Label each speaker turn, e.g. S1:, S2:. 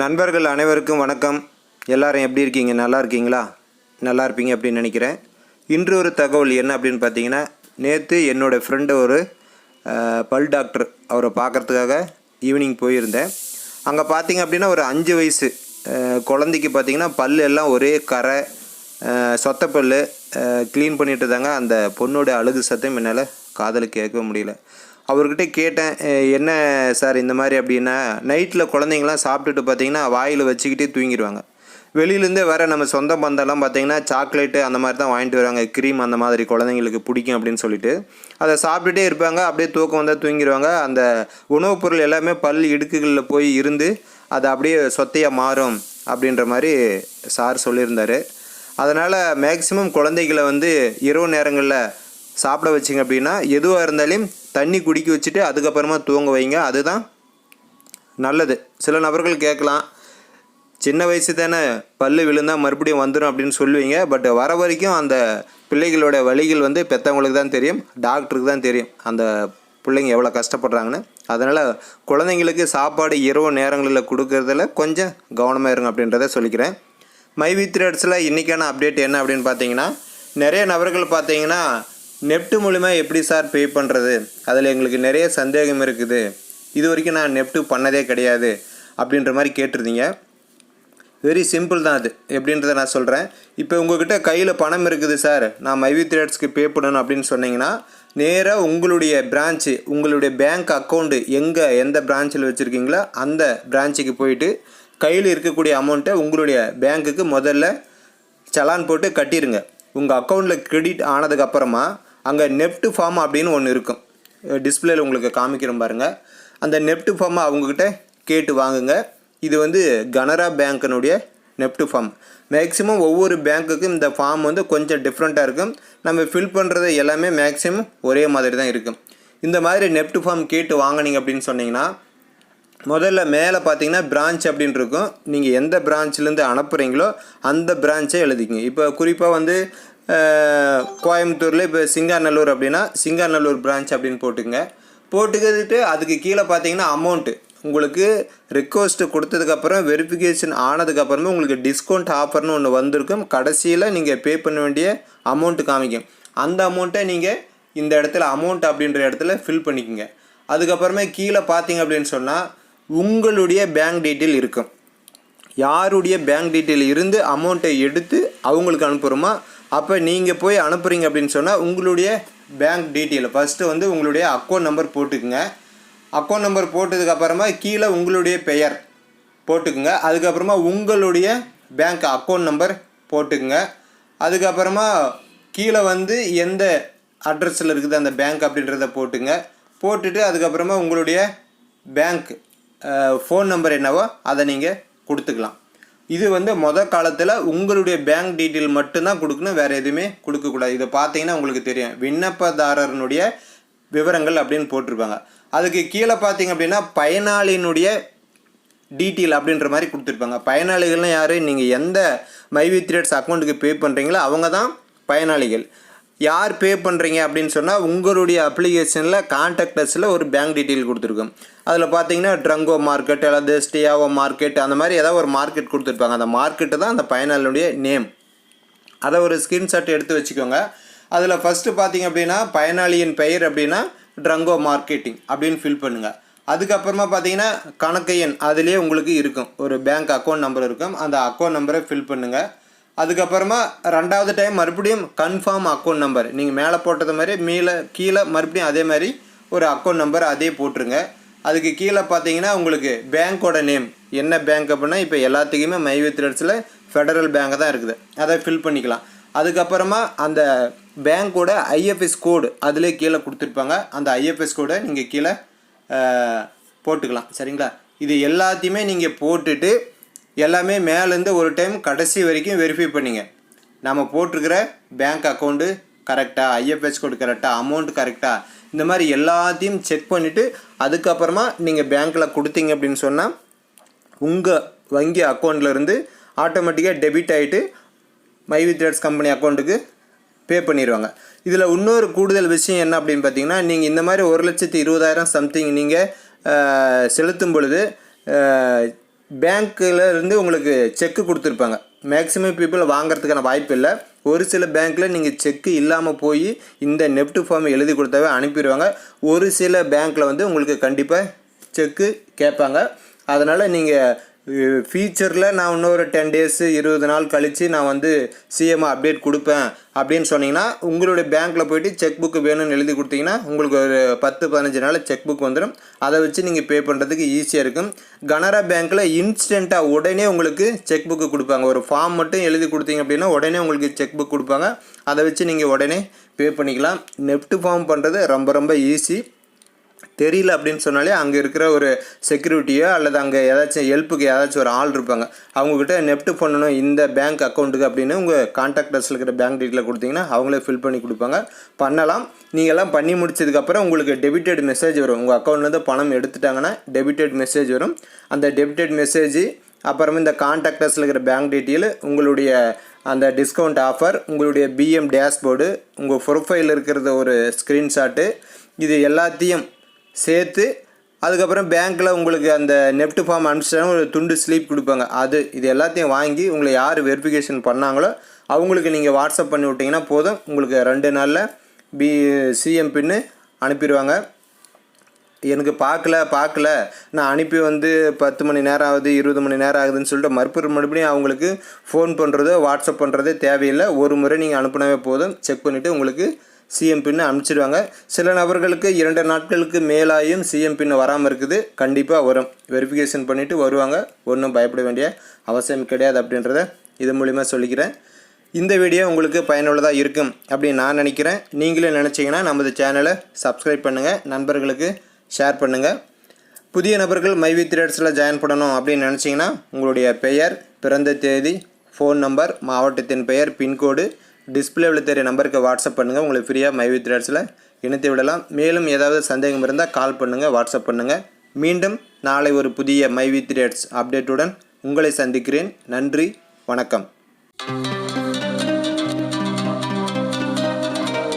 S1: நண்பர்கள் அனைவருக்கும் வணக்கம் எல்லாரும் எப்படி இருக்கீங்க நல்லா இருக்கீங்களா நல்லா இருப்பீங்க அப்படின்னு நினைக்கிறேன் இன்று ஒரு தகவல் என்ன அப்படின்னு பார்த்தீங்கன்னா நேற்று என்னோடய ஃப்ரெண்டு ஒரு பல் டாக்டர் அவரை பார்க்குறதுக்காக ஈவினிங் போயிருந்தேன் அங்கே பார்த்தீங்க அப்படின்னா ஒரு அஞ்சு வயசு குழந்தைக்கு பார்த்தீங்கன்னா பல் எல்லாம் ஒரே கரை பல் க்ளீன் பண்ணிட்டு தாங்க அந்த பொண்ணோட அழுகு சத்தம் என்னால் காதலுக்கு கேட்க முடியல அவர்கிட்ட கேட்டேன் என்ன சார் இந்த மாதிரி அப்படின்னா நைட்டில் குழந்தைங்களாம் சாப்பிட்டுட்டு பார்த்திங்கன்னா வாயில் வச்சுக்கிட்டே தூங்கிடுவாங்க வெளியிலேருந்தே வர நம்ம சொந்த பந்தெல்லாம் பார்த்திங்கன்னா சாக்லேட்டு அந்த மாதிரி தான் வாங்கிட்டு வராங்க க்ரீம் அந்த மாதிரி குழந்தைங்களுக்கு பிடிக்கும் அப்படின்னு சொல்லிட்டு அதை சாப்பிட்டுட்டே இருப்பாங்க அப்படியே தூக்கம் வந்தால் தூங்கிடுவாங்க அந்த உணவுப் பொருள் எல்லாமே பல் இடுக்குகளில் போய் இருந்து அது அப்படியே சொத்தையாக மாறும் அப்படின்ற மாதிரி சார் சொல்லியிருந்தார் அதனால் மேக்சிமம் குழந்தைகளை வந்து இரவு நேரங்களில் சாப்பிட வச்சிங்க அப்படின்னா எதுவாக இருந்தாலும் தண்ணி குடிக்க வச்சுட்டு அதுக்கப்புறமா தூங்க வைங்க அதுதான் நல்லது சில நபர்கள் கேட்கலாம் சின்ன வயசு தானே பல்லு விழுந்தால் மறுபடியும் வந்துடும் அப்படின்னு சொல்லுவீங்க பட் வர வரைக்கும் அந்த பிள்ளைகளோட வழிகள் வந்து பெற்றவங்களுக்கு தான் தெரியும் டாக்டருக்கு தான் தெரியும் அந்த பிள்ளைங்க எவ்வளோ கஷ்டப்படுறாங்கன்னு அதனால் குழந்தைங்களுக்கு சாப்பாடு இரவு நேரங்களில் கொடுக்கறதுல கொஞ்சம் கவனமாக இருங்க அப்படின்றத சொல்லிக்கிறேன் மை இன்றைக்கான அப்டேட் என்ன அப்படின்னு பார்த்தீங்கன்னா நிறைய நபர்கள் பார்த்தீங்கன்னா நெப்ட் மூலிமா எப்படி சார் பே பண்ணுறது அதில் எங்களுக்கு நிறைய சந்தேகம் இருக்குது இது வரைக்கும் நான் நெப்டு பண்ணதே கிடையாது அப்படின்ற மாதிரி கேட்டிருந்தீங்க வெரி சிம்பிள் தான் அது எப்படின்றத நான் சொல்கிறேன் இப்போ உங்ககிட்ட கையில் பணம் இருக்குது சார் நான் மைவி த்ரேட்ஸ்க்கு பே பண்ணணும் அப்படின்னு சொன்னீங்கன்னா நேராக உங்களுடைய பிரான்ச்சு உங்களுடைய பேங்க் அக்கௌண்ட்டு எங்கே எந்த பிரான்ச்சில் வச்சுருக்கீங்களோ அந்த பிரான்ச்சுக்கு போயிட்டு கையில் இருக்கக்கூடிய அமௌண்ட்டை உங்களுடைய பேங்க்குக்கு முதல்ல சலான் போட்டு கட்டிடுங்க உங்கள் அக்கௌண்ட்டில் க்ரெடிட் ஆனதுக்கப்புறமா அங்கே நெப்ட் ஃபார்ம் அப்படின்னு ஒன்று இருக்கும் டிஸ்பிளேல உங்களுக்கு காமிக்கிறோம் பாருங்கள் அந்த நெப்ட் ஃபார்மை அவங்கக்கிட்ட கேட்டு வாங்குங்க இது வந்து கனரா பேங்க்கினுடைய நெப்ட் ஃபார்ம் மேக்ஸிமம் ஒவ்வொரு பேங்க்குக்கும் இந்த ஃபார்ம் வந்து கொஞ்சம் டிஃப்ரெண்ட்டாக இருக்கும் நம்ம ஃபில் பண்ணுறது எல்லாமே மேக்ஸிமம் ஒரே மாதிரி தான் இருக்கும் இந்த மாதிரி நெப்ட் ஃபார்ம் கேட்டு வாங்கினீங்க அப்படின்னு சொன்னிங்கன்னா முதல்ல மேலே பார்த்தீங்கன்னா பிரான்ச் அப்படின்னு இருக்கும் நீங்கள் எந்த பிரான்ச்சிலேருந்து அனுப்புகிறீங்களோ அந்த பிரான்ச்சை எழுதிக்கிங்க இப்போ குறிப்பாக வந்து கோயம்புத்தூரில் இப்போ சிங்காநல்லூர் அப்படின்னா சிங்காநல்லூர் பிரான்ச் அப்படின்னு போட்டுங்க போட்டுக்கிட்டு அதுக்கு கீழே பார்த்தீங்கன்னா அமௌண்ட்டு உங்களுக்கு ரிக்வஸ்ட்டு கொடுத்ததுக்கப்புறம் வெரிஃபிகேஷன் ஆனதுக்கப்புறமே உங்களுக்கு டிஸ்கவுண்ட் ஆஃபர்னு ஒன்று வந்திருக்கும் கடைசியில் நீங்கள் பே பண்ண வேண்டிய அமௌண்ட்டு காமிக்கும் அந்த அமௌண்ட்டை நீங்கள் இந்த இடத்துல அமௌண்ட் அப்படின்ற இடத்துல ஃபில் பண்ணிக்கோங்க அதுக்கப்புறமே கீழே பார்த்தீங்க அப்படின்னு சொன்னால் உங்களுடைய பேங்க் டீட்டெயில் இருக்கும் யாருடைய பேங்க் டீட்டெயில் இருந்து அமௌண்ட்டை எடுத்து அவங்களுக்கு அனுப்புகிறோமா அப்போ நீங்கள் போய் அனுப்புகிறீங்க அப்படின்னு சொன்னால் உங்களுடைய பேங்க் டீட்டெயில் ஃபஸ்ட்டு வந்து உங்களுடைய அக்கௌண்ட் நம்பர் போட்டுக்குங்க அக்கௌண்ட் நம்பர் போட்டதுக்கப்புறமா கீழே உங்களுடைய பெயர் போட்டுக்குங்க அதுக்கப்புறமா உங்களுடைய பேங்க் அக்கௌண்ட் நம்பர் போட்டுக்குங்க அதுக்கப்புறமா கீழே வந்து எந்த அட்ரஸில் இருக்குது அந்த பேங்க் அப்படின்றத போட்டுங்க போட்டுட்டு அதுக்கப்புறமா உங்களுடைய பேங்க் ஃபோன் நம்பர் என்னவோ அதை நீங்கள் கொடுத்துக்கலாம் இது வந்து மொதல் காலத்தில் உங்களுடைய பேங்க் டீட்டெயில் மட்டும்தான் கொடுக்கணும் வேறு எதுவுமே கொடுக்கக்கூடாது இதை பார்த்தீங்கன்னா உங்களுக்கு தெரியும் விண்ணப்பதாரனுடைய விவரங்கள் அப்படின்னு போட்டிருப்பாங்க அதுக்கு கீழே பார்த்தீங்க அப்படின்னா பயனாளியினுடைய டீட்டெயில் அப்படின்ற மாதிரி கொடுத்துருப்பாங்க பயனாளிகள்னால் யார் நீங்கள் எந்த மைவி த்ரேட்ஸ் அக்கௌண்ட்டுக்கு பே பண்ணுறீங்களோ அவங்க தான் பயனாளிகள் யார் பே பண்ணுறீங்க அப்படின்னு சொன்னால் உங்களுடைய அப்ளிகேஷனில் கான்டாக்டர்ஸில் ஒரு பேங்க் டீட்டெயில் கொடுத்துருக்கும் அதில் பார்த்தீங்கன்னா ட்ரங்கோ மார்க்கெட் அல்லது ஸ்டியாவோ மார்க்கெட் அந்த மாதிரி ஏதாவது ஒரு மார்க்கெட் கொடுத்துருப்பாங்க அந்த மார்க்கெட்டு தான் அந்த பயனாளியுடைய நேம் அதை ஒரு ஸ்க்ரீன்ஷாட் எடுத்து வச்சுக்கோங்க அதில் ஃபஸ்ட்டு பார்த்தீங்க அப்படின்னா பயனாளியின் பெயர் அப்படின்னா ட்ரங்கோ மார்க்கெட்டிங் அப்படின்னு ஃபில் பண்ணுங்கள் அதுக்கப்புறமா பார்த்தீங்கன்னா கணக்கு எண் அதுலேயே உங்களுக்கு இருக்கும் ஒரு பேங்க் அக்கௌண்ட் நம்பர் இருக்கும் அந்த அக்கௌண்ட் நம்பரை ஃபில் பண்ணுங்கள் அதுக்கப்புறமா ரெண்டாவது டைம் மறுபடியும் கன்ஃபார்ம் அக்கௌண்ட் நம்பர் நீங்கள் மேலே போட்டது மாதிரி மேலே கீழே மறுபடியும் அதே மாதிரி ஒரு அக்கௌண்ட் நம்பர் அதே போட்டுருங்க அதுக்கு கீழே பார்த்தீங்கன்னா உங்களுக்கு பேங்க்கோட நேம் என்ன பேங்க் அப்படின்னா இப்போ எல்லாத்துக்குமே மைவி த்ரெட்ஸில் ஃபெடரல் பேங்க் தான் இருக்குது அதை ஃபில் பண்ணிக்கலாம் அதுக்கப்புறமா அந்த பேங்க்கோட ஐஎஃப்எஸ் கோடு அதிலே கீழே கொடுத்துருப்பாங்க அந்த ஐஎஃப்எஸ் கோடை நீங்கள் கீழே போட்டுக்கலாம் சரிங்களா இது எல்லாத்தையுமே நீங்கள் போட்டுட்டு எல்லாமே மேலேருந்து ஒரு டைம் கடைசி வரைக்கும் வெரிஃபை பண்ணிங்க நம்ம போட்டிருக்கிற பேங்க் அக்கௌண்ட்டு கரெக்டாக ஐஎஃப்எஸ் கோடு கரெக்டாக அமௌண்ட் கரெக்டாக இந்த மாதிரி எல்லாத்தையும் செக் பண்ணிவிட்டு அதுக்கப்புறமா நீங்கள் பேங்க்கில் கொடுத்தீங்க அப்படின்னு சொன்னால் உங்கள் வங்கி அக்கௌண்ட்லேருந்து ஆட்டோமேட்டிக்காக டெபிட் ஆகிட்டு மை வித்ரேட்ஸ் கம்பெனி அக்கௌண்ட்டுக்கு பே பண்ணிடுவாங்க இதில் இன்னொரு கூடுதல் விஷயம் என்ன அப்படின்னு பார்த்தீங்கன்னா நீங்கள் இந்த மாதிரி ஒரு லட்சத்து இருபதாயிரம் சம்திங் நீங்கள் செலுத்தும் பொழுது பேங்க்கில் இருந்து உங்களுக்கு செக்கு கொடுத்துருப்பாங்க மேக்ஸிமம் பீப்புள் வாங்கிறதுக்கான வாய்ப்பு இல்லை ஒரு சில பேங்க்கில் நீங்கள் செக்கு இல்லாமல் போய் இந்த நெஃப்ட் ஃபார்ம் எழுதி கொடுத்தாவே அனுப்பிடுவாங்க ஒரு சில பேங்க்கில் வந்து உங்களுக்கு கண்டிப்பாக செக்கு கேட்பாங்க அதனால் நீங்கள் ஃபியூச்சரில் நான் இன்னொரு டென் டேஸு இருபது நாள் கழித்து நான் வந்து சிஎம்ஐ அப்டேட் கொடுப்பேன் அப்படின்னு சொன்னீங்கன்னா உங்களுடைய பேங்க்கில் போய்ட்டு செக் புக்கு வேணும்னு எழுதி கொடுத்தீங்கன்னா உங்களுக்கு ஒரு பத்து பதினஞ்சு நாளில் செக் புக் வந்துடும் அதை வச்சு நீங்கள் பே பண்ணுறதுக்கு ஈஸியாக இருக்கும் கனரா பேங்க்கில் இன்ஸ்டண்ட்டாக உடனே உங்களுக்கு செக் புக்கு கொடுப்பாங்க ஒரு ஃபார்ம் மட்டும் எழுதி கொடுத்தீங்க அப்படின்னா உடனே உங்களுக்கு செக் புக் கொடுப்பாங்க அதை வச்சு நீங்கள் உடனே பே பண்ணிக்கலாம் நெஃப்ட் ஃபார்ம் பண்ணுறது ரொம்ப ரொம்ப ஈஸி தெரியல அப்படின்னு சொன்னாலே அங்கே இருக்கிற ஒரு செக்யூரிட்டியோ அல்லது அங்கே ஏதாச்சும் ஹெல்ப்புக்கு ஏதாச்சும் ஒரு ஆள் இருப்பாங்க அவங்கக்கிட்ட நெஃப்ட் பண்ணணும் இந்த பேங்க் அக்கௌண்ட்டுக்கு அப்படின்னு உங்கள் கான்டாக்டர்ஸ் இருக்கிற பேங்க் டீட்டெயில் கொடுத்தீங்கன்னா அவங்களே ஃபில் பண்ணி கொடுப்பாங்க பண்ணலாம் நீங்கள்லாம் பண்ணி முடிச்சதுக்கப்புறம் உங்களுக்கு டெபிட்டட் மெசேஜ் வரும் உங்கள் அக்கௌண்ட்லேருந்து பணம் எடுத்துட்டாங்கன்னா டெபிட்டட் மெசேஜ் வரும் அந்த டெபிட்டட் மெசேஜ் அப்புறம் இந்த கான்டாக்டர்ஸில் இருக்கிற பேங்க் டீட்டெயில் உங்களுடைய அந்த டிஸ்கவுண்ட் ஆஃபர் உங்களுடைய பிஎம் டேஷ்போர்டு உங்கள் ப்ரொஃபைல் இருக்கிறத ஒரு ஸ்க்ரீன்ஷாட்டு இது எல்லாத்தையும் சேர்த்து அதுக்கப்புறம் பேங்க்கில் உங்களுக்கு அந்த நெஃப்ட் ஃபார்ம் அனுப்பிச்சாலும் ஒரு துண்டு ஸ்லீப் கொடுப்பாங்க அது இது எல்லாத்தையும் வாங்கி உங்களை யார் வெரிஃபிகேஷன் பண்ணாங்களோ அவங்களுக்கு நீங்கள் வாட்ஸ்அப் பண்ணி விட்டிங்கன்னா போதும் உங்களுக்கு ரெண்டு நாளில் பி சிஎம் பின்னு அனுப்பிடுவாங்க எனக்கு பார்க்கல பார்க்கல நான் அனுப்பி வந்து பத்து மணி நேரம் ஆகுது இருபது மணி நேரம் ஆகுதுன்னு சொல்லிட்டு மறுபடி மறுபடியும் அவங்களுக்கு ஃபோன் பண்ணுறதோ வாட்ஸ்அப் பண்ணுறதோ தேவையில்லை ஒரு முறை நீங்கள் அனுப்பினாவே போதும் செக் பண்ணிவிட்டு உங்களுக்கு சிஎம் பின்னு அனுப்பிச்சிடுவாங்க சில நபர்களுக்கு இரண்டு நாட்களுக்கு மேலாயும் சிஎம் பின்னு வராமல் இருக்குது கண்டிப்பாக வரும் வெரிஃபிகேஷன் பண்ணிவிட்டு வருவாங்க ஒன்றும் பயப்பட வேண்டிய அவசியம் கிடையாது அப்படின்றத இது மூலிமா சொல்லிக்கிறேன் இந்த வீடியோ உங்களுக்கு பயனுள்ளதாக இருக்கும் அப்படின்னு நான் நினைக்கிறேன் நீங்களே நினச்சிங்கன்னா நமது சேனலை சப்ஸ்கிரைப் பண்ணுங்கள் நண்பர்களுக்கு ஷேர் பண்ணுங்கள் புதிய நபர்கள் மைவி த்ரேட்ஸில் ஜாயின் பண்ணணும் அப்படின்னு நினச்சிங்கன்னா உங்களுடைய பெயர் பிறந்த தேதி ஃபோன் நம்பர் மாவட்டத்தின் பெயர் பின்கோடு டிஸ்பிளேவில் தெரிய நம்பருக்கு வாட்ஸ்அப் பண்ணுங்கள் உங்களுக்கு ஃப்ரீயாக மை த்ரெட்ஸில் இணைத்து விடலாம் மேலும் ஏதாவது சந்தேகம் இருந்தால் கால் பண்ணுங்கள் வாட்ஸ்அப் பண்ணுங்கள் மீண்டும் நாளை ஒரு புதிய மை த்ரெட்ஸ் அப்டேட்டுடன் உங்களை சந்திக்கிறேன் நன்றி வணக்கம்